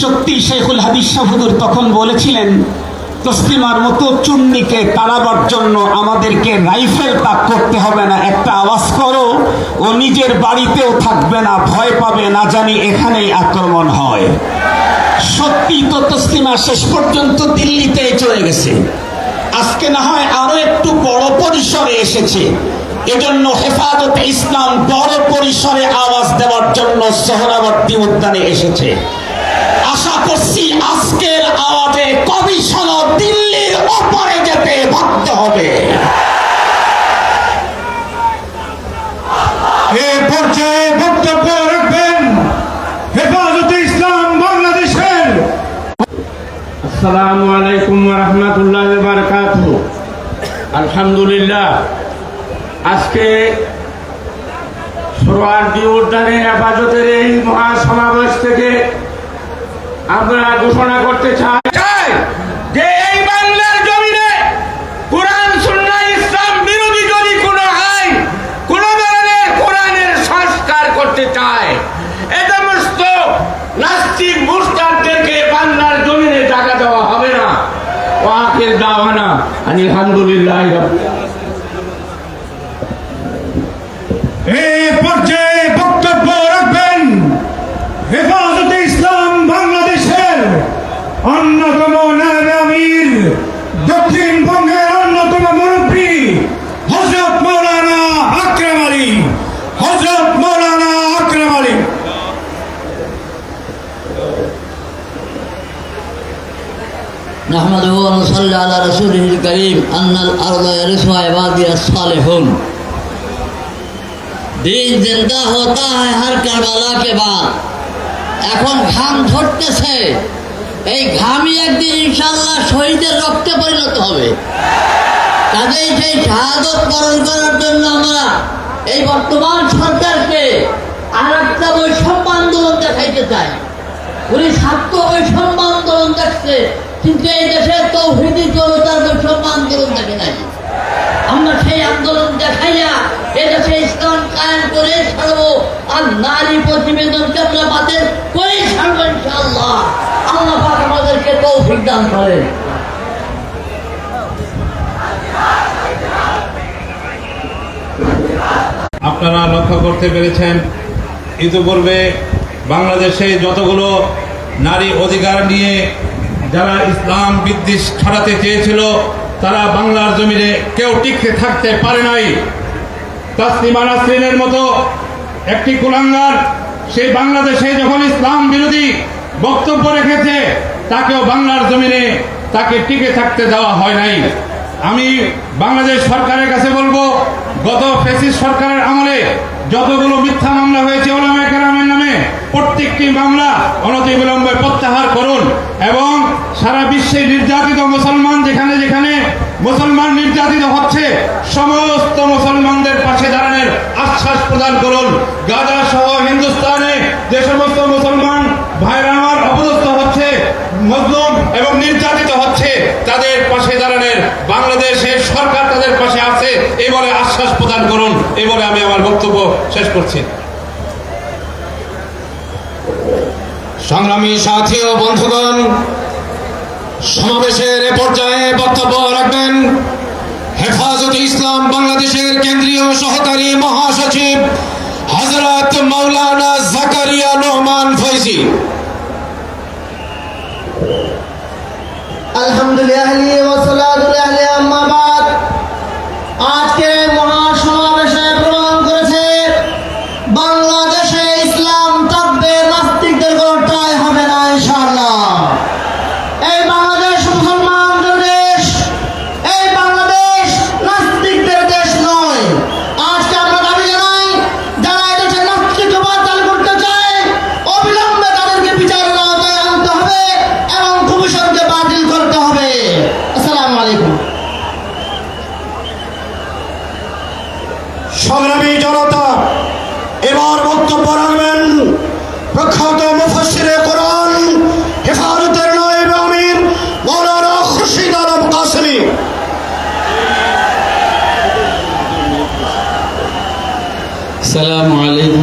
সত্যি শেখুল হাদিস শাহুদুর তখন বলেছিলেন, তসলিমার মতো চুন্নিকে তাড়াবার জন্য আমাদেরকে রাইফেল তাক করতে হবে না। একটা আওয়াজ করো, ও নিজের বাড়িতেও থাকবে না, ভয় পাবে না, জানি এখানেই আক্রমণ হয়। সত্যি তো তসলিমা শেষ পর্যন্ত দিল্লিতে চলে গেছে। আজকে না হয় আরও একটু বড় পরিসরে এসেছে। এজন্য হেফাজতে ইসলাম বড় পরিসরে আওয়াজ দেওয়ার জন্য সোহরাবর্তী উদ্যানে এসেছে। আজকে উদ্যানে হেফাজতের এই মহাসমাবেশ থেকে আমরা ঘোষণা করতে চাই কোরআন ইসলাম বিরোধী যদি কোনো কোন সংস্কার করতে চায় এ সমস্ত নাস্তিক মুস্তাদদেরকে বাংলার জমিনে জায়গা দেওয়া হবে না ওয়াকিল দাওয়ানা আলহামদুলিল্লাহ রাব্বিল এ পর্যায়ে বক্তব্য রাখবেন হেফাজতে ইসলাম বাংলাদেশের অন্যতম নায়েব আমির দক্ষিণবঙ্গের অন্যতম মুরব্বী হজরত মৌলানা আকরাম আলী হজরত মৌলানা আকরাম আলী نحمده صل এখন ঘাম ধরতেছে। এই ঘামই একদিন ইনশাল্লাহ শহীদের রক্তে পরিণত হবে। কাজেই সেই শাহাদত বরণ করার জন্য আমরা এই বর্তমান সরকারকে আর একটা বৈষম্য আন্দোলন দেখাইতে চাই। উনি ছাত্র বৈষম্য আন্দোলন দেখছে কিন্তু এই দেশের তৌহিদি জনতার বৈষম্য আন্দোলন দেখে নাই। আমরা সেই আন্দোলন দেখাইয়া এদেশে ইসলাম কায়েম করে ছাড়বো আর নারী প্রতিবেদনকে আমরা বাতিল করে ছাড়বো ইনশাআল্লাহ। আল্লাহ পাক আমাদেরকে তৌফিক দান করেন। আপনারা লক্ষ্য করতে পেরেছেন, ইতিপূর্বে বাংলাদেশে যতগুলো নারী অধিকার নিয়ে যারা ইসলাম বিদ্বেষ ছড়াতে চেয়েছিল, তারা বাংলার জমিনে কেউ টিকতে থাকতে পারে নাই। তাসলিমা নাসরিনের মতো একটি কুলাঙ্গার সেই বাংলাদেশে যখন ইসলাম বিরোধী বক্তব্য রেখেছে, তাকেও বাংলার জমিনে তাকে টিকে থাকতে দেওয়া হয় নাই। আমি বাংলাদেশ সরকারের কাছে বলব গত ফেসিস সরকারের আমলে যতগুলো মিথ্যা মামলা হয়েছে ওলামা কেরামের নামে, প্রত্যেকটি মামলা অনতিবিলম্বে প্রত্যাহার করুন এবং সারা বিশ্বে নির্যাতিত মুসলমান যেখানে যেখানে মুসলমান নির্যাতিত হচ্ছে, সমস্ত মুসলমানদের পাশে দাঁড়ানোর আশ্বাস প্রদান করুন। গাজা সহ হিন্দুস্তানে যে সমস্ত মুসলমান ভাইরা আমার অপদস্থ হচ্ছে, মজলুম এবং নির্যাতিত হচ্ছে, তাদের পাশে দাঁড়ানোর বাংলাদেশের সরকার তাদের পাশে আছে এই বলে আশ্বাস প্রদান করুন এই বলে আমি আমার বক্তব্য শেষ করছি। সংগ্রামী সাথী ও বন্ধুগণ সমাবেশের পর্যায়ে বক্তব্য রাখবেন হেফাজতে ইসলাম বাংলাদেশের কেন্দ্রীয় সহকারী মহাসচিব হজরত মৌলানা জাকারিয়া রহমান ফৈজি আলহামদুলিল্লাহ ওয়াসালাতুল্লাহ আম্মা বাদ আজকে মহাসমাবেশে প্রমাণ করেছে বাংলাদেশে ইসলাম থাকবে নাস্তিকদের কোটায় হবে না ইনশাআল্লাহ এই বাংলাদেশ মুসলমানদের দেশ এই বাংলাদেশ নাস্তিকদের দেশ নয় আজকে আমরা দাবি জানাই যারা এদেশে নাস্তিকবাদ চালু করতে চায় অবিলম্বে তাদেরকে বিচারের আওতায় আনতে হবে এবং কমিশনকে বাতিল করতে হবে আসসালামু আলাইকুম সংগ্রামী জনতা এবার বক্তব্য রাখবেন প্রখ্যাত মুফসিরে কোরআন হেফাজতের নয়েব আমির মৌলানা খুরশিদ আলম কাসমি সালামু আলাইকুম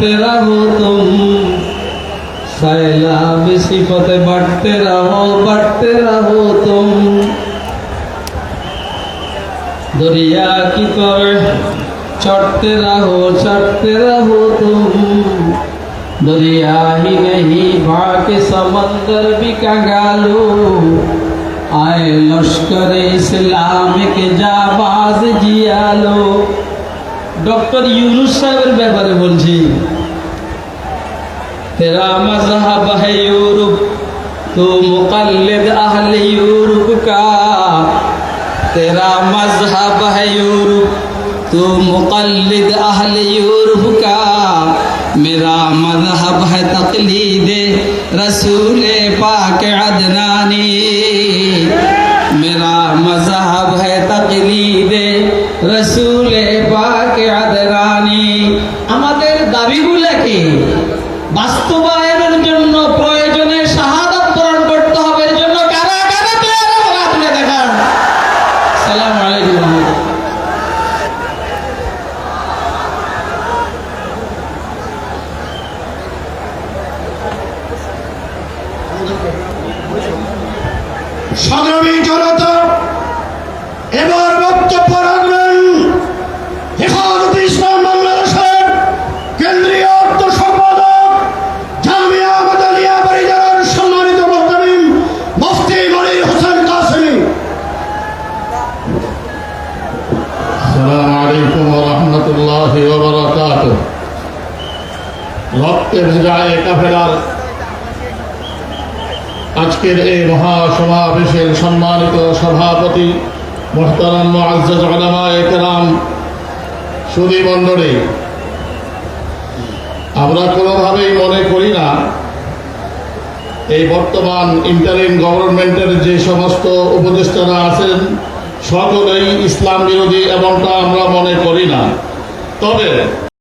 বাড়তে রাহো তুম সাইলাম সিফতে বাড়তে রাহো বাড়তে রাহো তুম দরিয়া কি করে? চড়তে রাহো চড়তে রাহো তুম দরিয়া হি নেহি ভাকে সমন্দর ভি কাঙ্গালো। আয় লস্করে ইসলাম কে জাবাজ জিয়ালো। ডক্টর ইউনুস সাহেবের ব্যাপারে বলছি तेरा मजहब है यूरोप तो मुकल्लिद अहल यूरोप का तेरा मजहब है यूरोप तो मुकल्लिद अहल यूरोप का मेरा मजहब है तकलीद रसूल पाक अदनानी मेरा मजहब है तकलीद রসুল বাস্তবায়নের জন্য রক্তে ভেজা এ কাফেলার। আজকের এই মহাসমাবেশের সম্মানিত সভাপতি মোহতারাম মুআজ্জাজ উলামা একরাম আমরা কোনোভাবেই মনে করি না এই বর্তমান ইন্টারিম গভর্নমেন্টের যে সমস্ত উপদেষ্টারা আছেন, সকলেই ইসলাম বিরোধী, এমনটা আমরা মনে করি না। তবে